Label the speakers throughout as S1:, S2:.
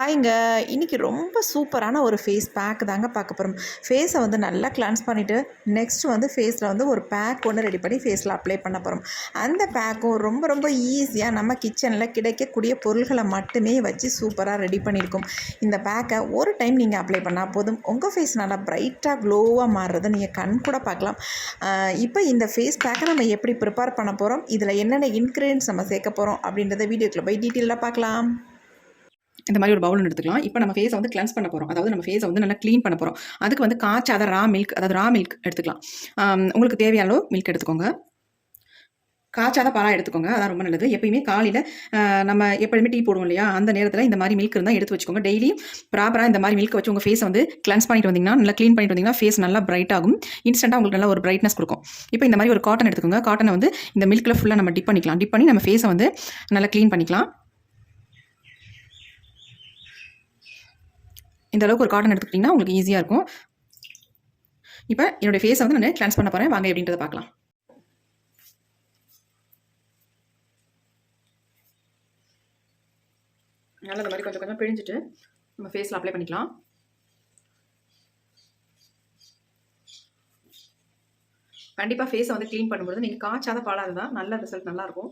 S1: ஹாய்ங்க இன்னைக்கு ரொம்ப சூப்பரான ஒரு ஃபேஸ் பேக் தாங்க பார்க்க போகிறோம் ஃபேஸை வந்து நல்லா கிளான்ஸ் பண்ணிவிட்டு நெக்ஸ்ட் வந்து ஃபேஸில் வந்து ஒரு பேக் ஒன்று ரெடி பண்ணி ஃபேஸில் அப்ளை பண்ண போகிறோம் அந்த பேக்கும் ரொம்ப ரொம்ப ஈஸியாக நம்ம கிச்சனில் கிடைக்கக்கூடிய பொருள்களை மட்டுமே வச்சு சூப்பராக ரெடி பண்ணியிருக்கோம். இந்த பேக்கை ஒரு டைம் நீங்கள் அப்ளை பண்ணால் போதும். உங்கள் ஃபேஸ் நல்லா பிரைட்டாக க்ளோவாக மாறுறதை நீங்கள் கண் கூட பார்க்கலாம். இப்போ இந்த ஃபேஸ் பேக்கை நம்ம எப்படி ப்ரிப்பேர் பண்ண போகிறோம் இதில் என்னென்ன இன்க்ரீடியன்ஸ் நம்ம சேர்க்க போகிறோம் அப்படின்றத வீடியோக்குள்ளே போய் டீட்டெயிலாக பார்க்கலாம்.
S2: இந்த மாதிரி ஒரு பவுல் எடுத்துக்கலாம். இப்போ நம்ம ஃபேஸை வந்து கிளென்ஸ் பண்ண போகிறோம் அதாவது நம்ம ஃபேஸை வந்து நல்லா க்ளீன் பண்ண போகிறோம் அதுக்கு வந்து காய்ச்சாத ரா மில்க் அதாவது ரா மில்க் எடுத்துக்கலாம். உங்களுக்கு தேவையான அளவு மில்க் எடுத்துக்கோங்க. காய்ச்சாத பாலாக எடுத்துக்கோங்க. அதான் ரொம்ப நல்லது. எப்பயுமே காலையில் நம்ம எப்பயுமே டீ போடுவோம் இல்லையா? அந்த நேரத்தில் இந்த மாதிரி மில்க் இருந்தால் எடுத்து வச்சுக்கோங்க. டெய்லி ப்ராப்பராக இந்த மாதிரி மில்க் வச்சு உங்கள் ஃபேஸை வந்து கிளென்ஸ் பண்ணிட்டு வந்தீங்கன்னா நல்லா க்ளீன் பண்ணிட்டு வந்தீங்கன்னா ஃபேஸ் நல்லா பிரைட் ஆகும். இன்ஸ்டண்ட்டாக உங்களுக்கு நல்லா ஒரு பிரைட்னஸ் கொடுக்கும். இப்போ இந்த மாதிரி ஒரு காட்டன் எடுத்துக்கோங்க. காட்டனை வந்து இந்த மில்கில் ஃபுல்லாக நம்ம டிப் பண்ணிக்கலாம். டிப் பண்ணி நம்ம ஃபேஸை வந்து நல்லா க்ளீன் பண்ணிக்கலாம். இந்த அளவுக்கு ஒரு காட்டன் எடுத்துக்கிட்டிங்கன்னா உங்களுக்கு ஈஸியாக இருக்கும். இப்போ என்னுடைய ஃபேஸை வந்து நான் கிளான்ஸ் பண்ண போகிறேன் வாங்க எப்படின்றத பார்க்கலாம். நல்லா இந்த மாதிரி கொஞ்சம் கொஞ்சம் பிழிஞ்சிட்டு நம்ம ஃபேஸில் அப்ளை பண்ணிக்கலாம். கண்டிப்பாக ஃபேஸை வந்து க்ளீன் பண்ணும்போது நீங்கள் காய்ச்சாத பாடாது தான் நல்ல ரிசல்ட் நல்லாயிருக்கும்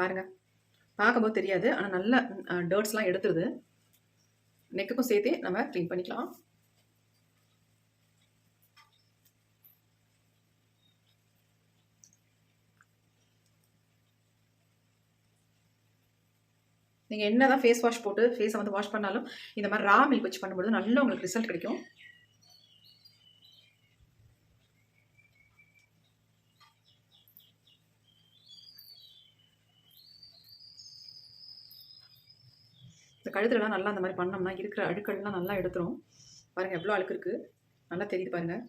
S2: பாருங்க. பார்க்கும்போது தெரியாது. ஆனால் நல்ல டர்ட்ஸ்லாம் எடுத்துருது. நெக்குக்கும் சேர்த்து நம்ம க்ளீன் பண்ணிக்கலாம். நீங்கள் என்ன தான் ஃபேஸ் வாஷ் போட்டு ஃபேஸை வந்து வாஷ் பண்ணாலும் இந்த மாதிரி ரா மில்க் வச்சு பண்ணும்போது நல்ல உங்களுக்கு ரிசல்ட் கிடைக்கும். இந்த கழுத்துலலாம் நல்லா அந்த மாதிரி பண்ணோம்னா இருக்கிற அழுக்கள்லாம் நல்லா எடுத்துரும். பாருங்கள் எவ்வளோ அழுக்கு இருக்குது நல்லா தெரியுது பாருங்கள்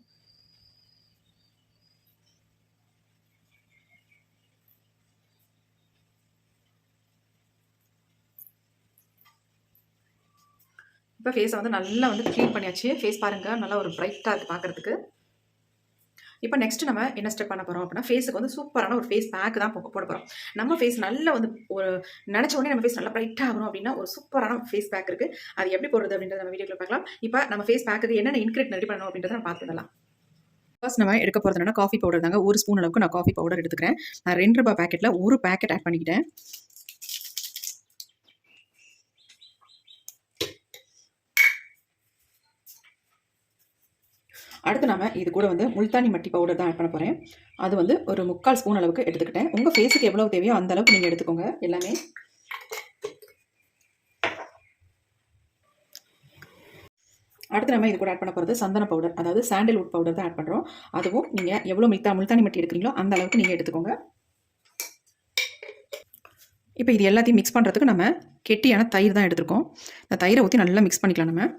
S2: இப்போ ஃபேஸை வந்து நல்லா வந்து க்ளீன் பண்ணியாச்சு. ஃபேஸ் பாருங்கள் நல்லா ஒரு ப்ரைட்டாக இருக்குது பார்க்குறதுக்கு இப்போ நெக்ஸ்ட் நம்ம என்ன ஸ்டெப் பண்ண போகிறோம் அப்படின்னா ஃபேஸுக்கு வந்து சூப்பரான ஒரு ஃபேஸ் பேக் தான் போ- போட போகிறோம் நம்ம ஃபேஸ் நல்லா வந்து ஒரு நினச்ச உடனே நம்ம ஃபேஸ் நல்லா பிரைட் ஆகணும் அப்படின்னா ஒரு சூப்பரான ஃபேஸ் பேக் இருக்குது அது எப்படி போடுறது அப்படின்றத நம்ம வீடியோவில் பார்க்கலாம். இப்போ நம்ம ஃபேஸ் பேக்கு என்னென்ன இன்க்ரீட் ரெடி பண்ணணும் அப்படின்றத நம்ம பார்த்துக்கலாம் ஃபர்ஸ்ட் நம்ம எடுக்க போகிறதுனா காஃபி பவுடர் தாங்க. ஒரு ஸ்பூன் அளவுக்கு நான் காஃபி பவுடர் எடுத்துக்கிறேன். நான் ரெண்டு ரூபாய் பேக்கெட்டில் ஒரு பேக்கெட் ஆட் பண்ணிக்கிட்டேன். அடுத்து நம்ம இது கூட வந்து முல்தானி மட்டி பவுடர் தான் ஆட் பண்ண போகிறேன் அது வந்து ஒரு முக்கால் ஸ்பூன் அளவுக்கு எடுத்துக்கிட்டேன். உங்கள் ஃபேஸுக்கு எவ்வளோ தேவையோ அந்த அளவுக்கு நீங்கள் எடுத்துக்கோங்க. எல்லாமே அடுத்து நம்ம இது கூட ஆட் பண்ண போகிறது சந்தன பவுடர் அதாவது சாண்டல்வுட் பவுடர் தான் ஆட் பண்ணுறோம் அதுவும் நீங்கள் எவ்வளோ மில்தா முல்தானி மட்டி எடுக்கிறீங்களோ அந்த அளவுக்கு நீங்கள் எடுத்துக்கோங்க. இப்போ இது எல்லாத்தையும் மிக்ஸ் பண்ணுறதுக்கு நம்ம கெட்டியான தயிர் தான் எடுத்திருக்கோம். இந்த தயிரை ஊற்றி நல்லா மிக்ஸ் பண்ணிக்கலாம் நம்ம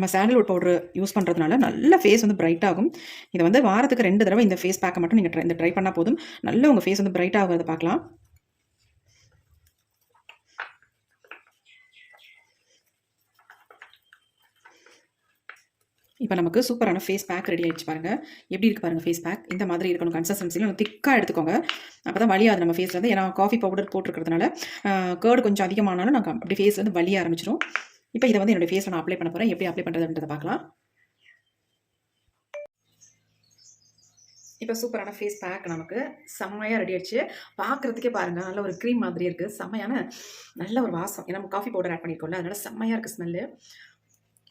S2: நம்ம சாண்டல்வுட் பவுடர் யூஸ் பண்ணுறதுனால நல்ல ஃபேஸ் வந்து பிரைட் ஆகும். இதை வந்து வாரத்துக்கு ரெண்டு தடவை இந்த ஃபேஸ் பேக்கை மட்டும் நீங்கள் ட்ரை இந்த ட்ரை பண்ணால் போதும். நல்ல உங்கள் ஃபேஸ் வந்து பிரைட் ஆகுறத பார்க்கலாம். இப்போ நமக்கு சூப்பரான ஃபேஸ் பேக் ரெடி ஆகிடுச்சு பாருங்கள் எப்படி இருக்கு பாருங்கள் ஃபேஸ் பேக் இந்த மாதிரி இருக்கணும் கன்சிஸ்டன்சியில் திக்காக எடுத்துக்கோங்க. அப்போ தான் வலியாது நம்ம ஃபேஸ்லேருந்து ஏன்னா காஃபி பவுடர் போட்டிருக்கிறதுனால கேர்டு கொஞ்சம் அதிகமானாலும் நாங்கள் அப்படி ஃபேஸ்லேருந்து வந்து வலிய இப்போ இதை வந்து என்னோட ஃபேஸில் நான் அப்ளை பண்ண போகிறேன் எப்படி அப்ளை பண்ணுறதுன்றதை பார்க்கலாம். இப்போ சூப்பரான ஃபேஸ் பேக் நமக்கு. செம்மையாக ரெடி ஆயிடுச்சு. பார்க்குறதுக்கே பாருங்கள் நல்ல ஒரு க்ரீம் மாதிரி இருக்குது செம்மையான நல்ல ஒரு வாசம். ஏன்னா நம்ம காஃபி பவுடர் ஆட் பண்ணியிருக்கோம்ல அதனால செம்மையாக இருக்குது ஸ்மெல்லு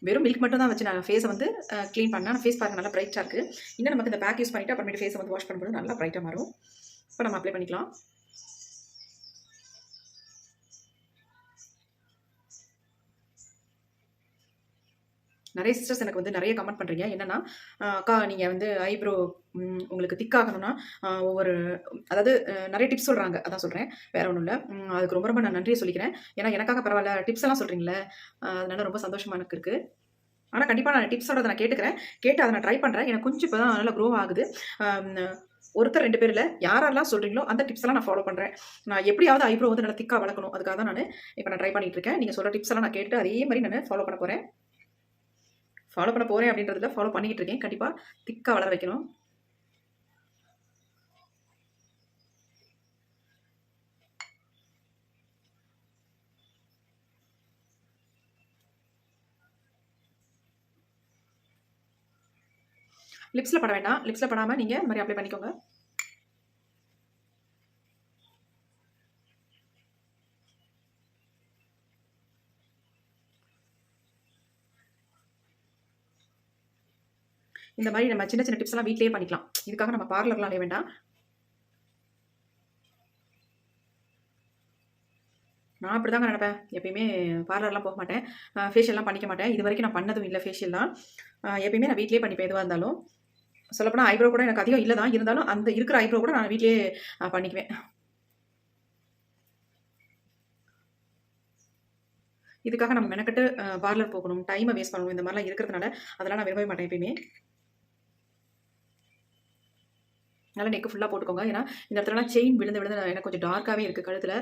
S2: வெறும் மில்க் மட்டும் தான் வச்சு நான் ஃபேஸை வந்து க்ளீன் பண்ணேன். ஆனால் ஃபேஸ் பார்க்க நல்லா ப்ரைட்டாக இருக்குது இன்னும் நமக்கு இந்த பேக் யூஸ் பண்ணிவிட்டு அப்புறமேட்டு ஃபேஸை வந்து வாஷ் பண்ணும்போது நல்லா ப்ரைட்டாக மாறும். இப்போ நம்ம அப்ளை பண்ணிக்கலாம். நிறைய சிஸ்டர்ஸ் எனக்கு வந்து நிறைய கமெண்ட் பண்ணுறீங்க என்னன்னா அக்கா நீங்கள் வந்து ஐப்ரோ உங்களுக்கு திக்காகணும்னா ஒவ்வொரு அதாவது நிறைய டிப்ஸ் சொல்கிறாங்க அதான் சொல்கிறேன் வேற ஒன்றும் இல்லை. அதுக்கு ரொம்ப ரொம்ப நான் நன்றியை சொல்லிக்கிறேன். ஏன்னா எனக்காக பரவாயில்ல டிப்ஸ் எல்லாம் சொல்கிறீங்களே அதனால ரொம்ப சந்தோஷமாக எனக்கு இருக்குது ஆனால் கண்டிப்பாக நான் டிப்ஸோட நான் கேட்டுக்கிறேன். கேட்டு அதை நான் ட்ரை பண்ணுறேன் எனக்கு கொஞ்சம் இப்போ தான் நல்லா க்ரோ ஆகுது. ஒருத்தர் ரெண்டு பேரில் யாரெல்லாம் சொல்கிறீங்களோ அந்த டிப்ஸ் எல்லாம் நான் ஃபாலோ பண்ணுறேன் நான் எப்படியாவது ஐப்ரோ வந்து நல்லா திக்காக வளர்க்கணும். அதுக்காக தான் நான் இப்போ நான் ட்ரை பண்ணிட்டு இருக்கேன். நீங்கள் சொல்கிற டிப்ஸ் எல்லாம் நான் கேட்டு அதே மாதிரி நான் ஃபாலோ பண்ண போகிறேன் ஃபாலோ பண்ண போகிறேன் அப்படின்றதுல ஃபாலோ பண்ணிக்கிட்டு இருக்கேன். கண்டிப்பாக திக்காக வளர வைக்கணும். லிப்ஸில் பட வேண்டாம். லிப்ஸில் படாமல் நீங்கள் இந்த மாதிரி அப்ளை பண்ணிக்கோங்க. இந்த மாதிரி நம்ம சின்ன சின்ன டிப்ஸ்லாம் வீட்லேயே பண்ணிக்கலாம். இதுக்காக நம்ம பார்லர்லாம் அலைய வேண்டாம். நான் அப்படி தாங்க நினப்பேன். எப்பயுமே பார்லர்லாம் போக மாட்டேன். ஃபேஷியல்லாம் பண்ணிக்க மாட்டேன். இது வரைக்கும் நான் பண்ணதும் இல்லை ஃபேஷியல்லாம் எப்பயுமே நான் வீட்லேயே பண்ணிப்பேன் எதுவாக இருந்தாலும். சொல்லப்போனால் ஐப்ரோ கூட எனக்கு அதிகம் இல்லை தான். இருந்தாலும் அந்த இருக்கிற ஐப்ரோ கூட நான் வீட்லேயே பண்ணிக்குவேன். இதுக்காக நம்ம மெனக்கட்டு பார்லர் போகணும். டைமை வேஸ்ட் பண்ணணும். இந்த மாதிரிலாம் இருக்கிறதுனால அதெல்லாம் நான் விரும்பவே மாட்டேன் எப்பயுமே. நல்லா நெக்கு ஃபுல்லாக போட்டுக்கோங்க. ஏன்னா இந்த இடத்துலலாம் செயின் விழுந்து விழுந்து எனக்கு கொஞ்சம் டார்க்காகவே இருக்குது கழுத்தில்.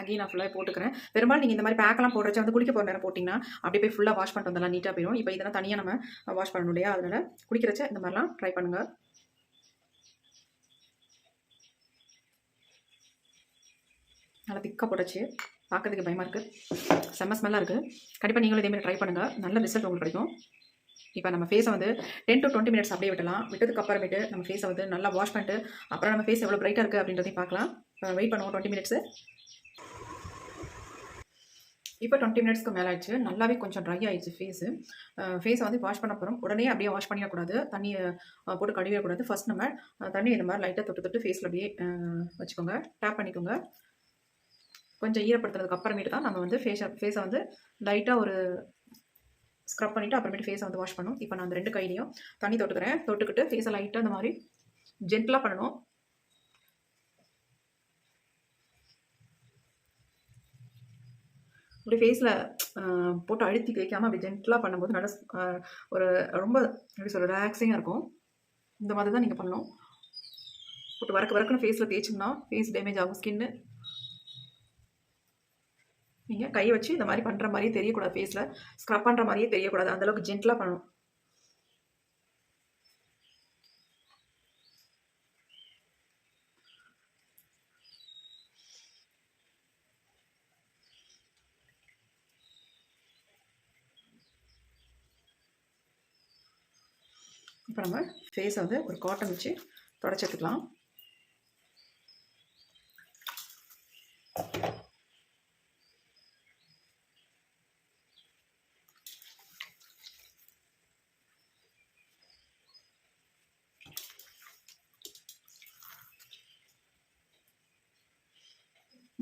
S2: அங்கேயும் நான் ஃபுல்லாக போட்டுக்கிறேன். பெரும்பாலும் நீங்கள் இந்த மாதிரி பேக்கெல்லாம் போடுறச்சு வந்து குளிக்க போகிற நேரம் போட்டிங்கன்னா அப்படியே போய் ஃபுல்லாக வாஷ் பண்ணிட்டு வந்தலாம் நீட்டாக போயிடும். இப்போ இதெல்லாம் தனியாக நம்ம வாஷ் பண்ணணும் இல்லையா? அதனால் குளிக்கிறச்ச இந்த மாதிரிலாம் ட்ரை பண்ணுங்கள் நல்லா திக்காக போட்டுச்சு. பார்க்குறதுக்கு பயமாக இருக்குது செம்ம ஸ்மெல்லாக இருக்குது கண்டிப்பாக நீங்களும் இதேமாதிரி ட்ரை பண்ணுங்கள் நல்ல ரிசல்ட் உங்களுக்கு கிடைக்கும். இப்போ நம்ம ஃபேஸை வந்து டென் டு டுவெண்ட்டி மினிட்ஸ் அப்படியே விட்டலாம். விட்டதுக்கு அப்புறமேட்டு நம்ம ஃபேஸை வந்து நல்லா வாஷ் பண்ணிட்டு அப்புறம் நம்ம ஃபேஸ் எவ்வளோ பிரைட்டாக இருக்குது அப்படின்றதையும் பார்க்கலாம். வெயிட் பண்ணுவோம் டுவெண்ட்டி மினிட்ஸு இப்போ டுவெண்ட்டி மினிட்ஸ்க்கு மேலே ஆயிடுச்சு நல்லாவே கொஞ்சம் ட்ரை ஆயிடுச்சு ஃபேஸு ஃபேஸை வந்து வாஷ் பண்ண போகிறோம் உடனே அப்படியே வாஷ் பண்ணிடக்கூடாது. தண்ணியை போட்டு கழுவிடக்கூடாது. ஃபஸ்ட் நம்ம தண்ணி இந்த மாதிரி லைட்டாக தொட்டு தொட்டு ஃபேஸில் அப்படியே வச்சுக்கோங்க. டேப் பண்ணிக்கோங்க. கொஞ்சம் ஈரப்படுத்துறதுக்கு அப்புறமேட்டு தான் நம்ம வந்து ஃபேஸை ஃபேஸை வந்து லைட்டாக ஒரு ஸ்க்ரப் பண்ணிவிட்டு அப்புறமேட்டு ஃபேஸை வந்து வாஷ் பண்ணும். இப்போ நான் அந்த ரெண்டு கையிலையும் தண்ணி தொட்டுக்கிறேன். தொட்டுக்கிட்டு ஃபேஸை லைட்டாக அந்த மாதிரி ஜென்டலாக பண்ணணும். அப்படி ஃபேஸில் போட்டு அழுத்தி வைக்காமல் அப்படி ஜென்டலாக பண்ணும்போது நல்ல ஒரு ரொம்ப எப்படி சொல்ல ரிலாக்ஸிங்காக இருக்கும். இந்த மாதிரி தான் நீங்கள் பண்ணணும். போட்டு வரக்கு வரக்குன்னு ஃபேஸில் தேய்ச்சோம்னா ஃபேஸ் டேமேஜ் ஆகும். ஸ்கின்னு நீங்கள் கை வச்சு இந்த மாதிரி பண்ணுற மாதிரியே தெரியக்கூடாது. ஃபேஸில் ஸ்க்ரப் பண்ணுற மாதிரியே தெரியக்கூடாது. அந்தளவுக்கு ஜென்டலாக பண்ணணும். இப்போ நம்ம ஃபேஸை வந்து ஒரு காட்டன் வச்சு தொடச்சி எடுத்துக்கலாம்.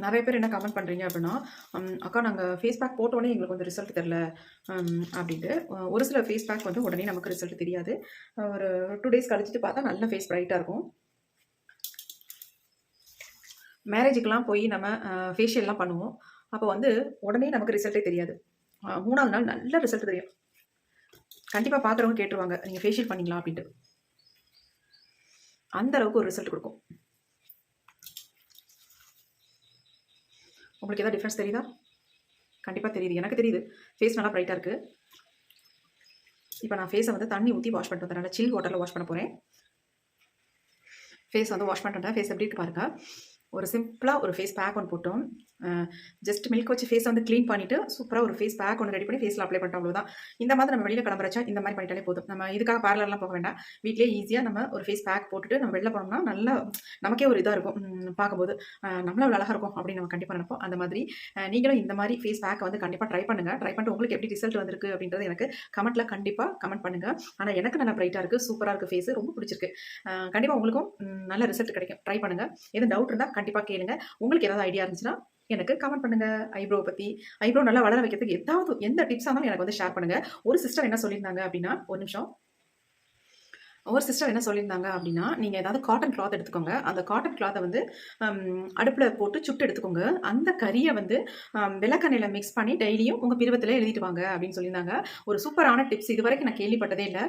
S2: நிறைய பேர் என்ன கமெண்ட் பண்ணுறீங்க அப்படின்னா அக்கா நாங்கள் ஃபேஸ் பேக் போட்டோடனே எங்களுக்கு வந்து ரிசல்ட் தெரில அப்படின்ட்டு. ஒரு சில ஃபேஸ் பேக் வந்து உடனே நமக்கு ரிசல்ட் தெரியாது. ஒரு டூ டேஸ் கழிச்சிட்டு பார்த்தா நல்ல ஃபேஸ் ப்ரைட்டாக இருக்கும். மேரேஜுக்கெலாம் போய் நம்ம ஃபேஷியல்லாம் பண்ணுவோம். அப்போ வந்து உடனே நமக்கு ரிசல்ட்டே தெரியாது. மூணாவது நாள் நல்ல ரிசல்ட் தெரியும். கண்டிப்பாக பார்க்குறவங்க கேட்டுருவாங்க நீங்கள் ஃபேஷியல் பண்ணிங்களா? அப்படின்ட்டு. அந்த அளவுக்கு ஒரு ரிசல்ட் கொடுக்கும். உங்களுக்கு ஏதாவது டிஃப்ரென்ஸ் தெரியுதா? கண்டிப்பாக தெரியுது. எனக்கு தெரியுது. ஃபேஸ் நல்லா ப்ரைட்டாக இருக்குது இப்போ நான் ஃபேஸை வந்து தண்ணி ஊற்றி வாஷ் பண்ணிட்டு வந்தேன் நல்லா சில் வாட்டரில் வாஷ் பண்ண போகிறேன் ஃபேஸ் வந்து வாஷ் பண்ணிட்டு ஃபேஸ் எப்படி இருக்கு பாருங்கள் ஒரு சிம்பிளாக ஒரு ஃபேஸ் பேக் ஒன்று போட்டோம். ஜஸ்ட் மில்க் வச்சு ஃபேஸை வந்து க்ளீன் பண்ணிவிட்டு சூப்பராக ஒரு ஃபேஸ் பேக் ஒன்று ரெடி பண்ணி ஃபேஸில் அப்ளை பண்ணிட்டோம் அவ்வளோதான் இந்த மாதிரி நம்ம வெளியில் கிளம்புறச்சா இந்த மாதிரி பண்ணிட்டாலே போதும். நம்ம இதுக்காக பார்லர்லாம் போக வேண்டாம். வீட்லேயே ஈஸியாக நம்ம ஒரு ஃபேஸ் பேக் போட்டுட்டு நம்ம வெளில போனோம்னா நல்லா நமக்கே ஒரு இதாக இருக்கும். பார்க்கும்போது நம்மளும் அவ்வளோ அழகாக இருக்கும் அப்படின்னு நம்ம கண்டிப்பாக நினைப்போம். அந்த மாதிரி நீங்களும் இந்த மாதிரி ஃபேஸ் பேக் வந்து கண்டிப்பாக ட்ரை பண்ணுங்கள் ட்ரை பண்ணிட்டு உங்களுக்கு எப்படி ரிசல்ட் வந்திருக்கு அப்படின்றது எனக்கு கமெண்ட்டில் கண்டிப்பாக கமெண்ட் பண்ணுங்கள் ஆனால் எனக்கு நல்லா ப்ரைட்டாக இருக்குது சூப்பராக இருக்குது ஃபேஸ் ரொம்ப பிடிச்சிருக்கு. கண்டிப்பாக உங்களுக்கும் நல்ல ரிசல்ட் கிடைக்கும். ட்ரை பண்ணுங்கள் எதுவும் டவுட் இருந்தால் கண்டிப்பாக கேளுங்க. உங்களுக்கு ஏதாவது ஐடியா இருந்துச்சுன்னா எனக்கு கமெண்ட் பண்ணுங்க. ஐப்ரோ பற்றி ஐப்ரோ நல்லா வளர வைக்கிறதுக்கு ஏதாவது எந்த டிப்ஸாக இருந்தாலும் எனக்கு வந்து ஷேர் பண்ணுங்க. ஒரு சிஸ்டர் என்ன சொல்லியிருந்தாங்க அப்படின்னா ஒரு நிமிஷம். ஒரு சிஸ்டர் என்ன சொல்லியிருந்தாங்க அப்படின்னா நீங்கள் ஏதாவது காட்டன் கிளாத் எடுத்துக்கோங்க. அந்த காட்டன் கிளாத்தை வந்து அடுப்பில் போட்டு சுட்டு எடுத்துக்கோங்க. அந்த கறியை வந்து ஹம், விளக்கெண்ணெயில் மிக்ஸ் பண்ணி டெய்லியும் உங்கள் பிரிவத்தில் எழுதிட்டு வாங்க அப்படின்னு சொல்லியிருந்தாங்க. ஒரு சூப்பரான டிப்ஸ் இது வரைக்கும் நான் கேள்விப்பட்டதே இல்லை.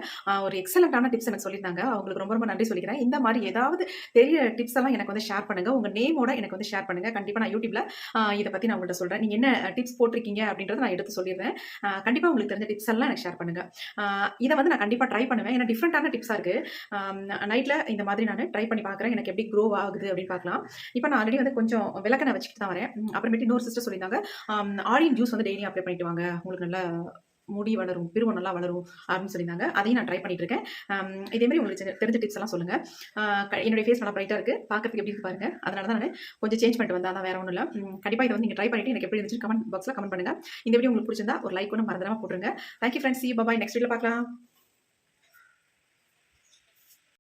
S2: ஒரு எக்ஸலண்ட்டான டிப்ஸ் எனக்கு சொல்லியிருந்தாங்க. அவங்களுக்கு ரொம்ப ரொம்ப நன்றி சொல்லிக்கிறேன். இந்த மாதிரி ஏதாவது தெரிய டிப்ஸ் எல்லாம் எனக்கு வந்து ஷேர் பண்ணுங்கள் உங்கள் நேமோட எனக்கு வந்து ஷேர் பண்ணுங்கள் கண்டிப்பாக நான் யூடியூப்பில் இதை பற்றி நான் உங்கள்கிட்ட சொல்கிறேன் நீங்கள் என்ன டிப்ஸ் போட்டிருக்கீங்க அப்படின்றத நான் எடுத்து சொல்லிடுறேன். கண்டிப்பாக உங்களுக்கு தெரிஞ்ச டிப்ஸ் எல்லாம் எனக்கு ஷேர் பண்ணுங்கள் இதை வந்து நான் கண்டிப்பாக ட்ரை பண்ணுவேன். ஏன்னா டிஃப்ரெண்ட்டான டிப்ஸாக இருக்குது நைட்டில் இந்த மாதிரி நான் ட்ரை பண்ணி பார்க்குறேன் எனக்கு எப்படி க்ரோ ஆகுது அப்படின்னு பார்க்கலாம் இப்போ நான் ஆல்ரெடி வந்து கொஞ்சம் விளக்கெண்ணெய் வச்சுட்டு தான் வரேன். அப்புறமேட்டு இன்னொரு சிஸ்டர் சொல்லியிருந்தாங்க ஆரியன் ஜூஸ் வந்து டெய்லியும் அப்ளை பண்ணிட்டு வாங்க. உங்களுக்கு நல்லா முடி வளரும் பிருவம் நல்லா வளரும் அப்படின்னு சொல்லியிருந்தாங்க. அதையும் நான் ட்ரை பண்ணிட்டு இருக்கேன். இதே மாதிரி உங்களுக்கு தெரிஞ்ச டிப்ஸ் எல்லாம் சொல்லுங்க. என்னுடைய ஃபேஸ் நல்லா பிரைட்டாக இருக்கு. பார்க்கறதுக்கு எப்படி பாருங்க. அதனால தான் நான் கொஞ்சம் சேஞ்ச் பண்ணிட்டு வந்தேன். அதான் வேற ஒன்றும் இல்லை. கண்டிப்பாக இதை வந்து நீங்கள் ட்ரை பண்ணிட்டு எனக்கு எப்படி இருந்துச்சு கமெண்ட் பாக்ஸில் கமெண்ட் பண்ணுங்க. இந்த வீடியோ உங்களுக்கு பிடிச்சிருந்தா ஒரு லைக் ஒன்று மறந்துடாமல் போட்டுருங்க. Thank you friends see bye next video பார்க்கலாம்